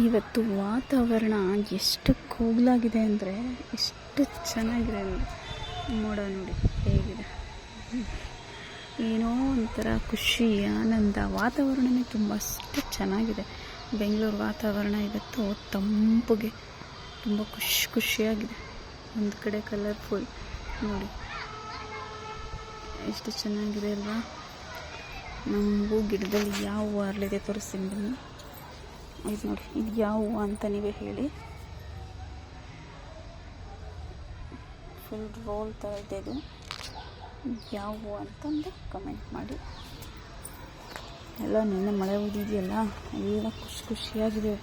ಇವತ್ತು ವಾತಾವರಣ ಎಷ್ಟು ಕೂಗ್ಲಾಗಿದೆ ಅಂದರೆ ಎಷ್ಟು ಚೆನ್ನಾಗಿದೆ ಅಂದರೆ ಮೋಡ ನೋಡಿ, ಹೇಗಿದೆ. ಏನೋ ಒಂಥರ ಖುಷಿ, ಆನಂದ ವಾತಾವರಣವೇ ತುಂಬ ಅಷ್ಟು ಚೆನ್ನಾಗಿದೆ. ಬೆಂಗಳೂರು ವಾತಾವರಣ ಇವತ್ತು ತಂಪುಗೆ ತುಂಬ ಖುಷಿ, ಖುಷಿಯಾಗಿದೆ. ಒಂದು ಕಡೆ ಕಲರ್ಫುಲ್ ನೋಡಿ, ಎಷ್ಟು ಚೆನ್ನಾಗಿದೆ ಅಲ್ವಾ? ನಮಗೂ ಗಿಡದಲ್ಲಿ ಯಾವ ಅರಳಿದೆ ತೋರಿಸ್ತೀನಿ ಬನ್ನಿ. ಇದು ನೋಡಿ, ಇದು ಯಾವ ಅಂತ ನೀವೇ ಹೇಳಿ. ಫುಲ್ ರೋಲ್ ಥರ ಇದೆ ಇದು. ಯಾವ ಹೂವು ಅಂತಂದು ಕಮೆಂಟ್ ಮಾಡಿ. ಎಲ್ಲ ನಿನ್ನೆ ಮಳೆ ಉದಿದೆಯಲ್ಲ ಎಲ್ಲ ಖುಷಿ ಖುಷಿಯಾಗಿದೆ.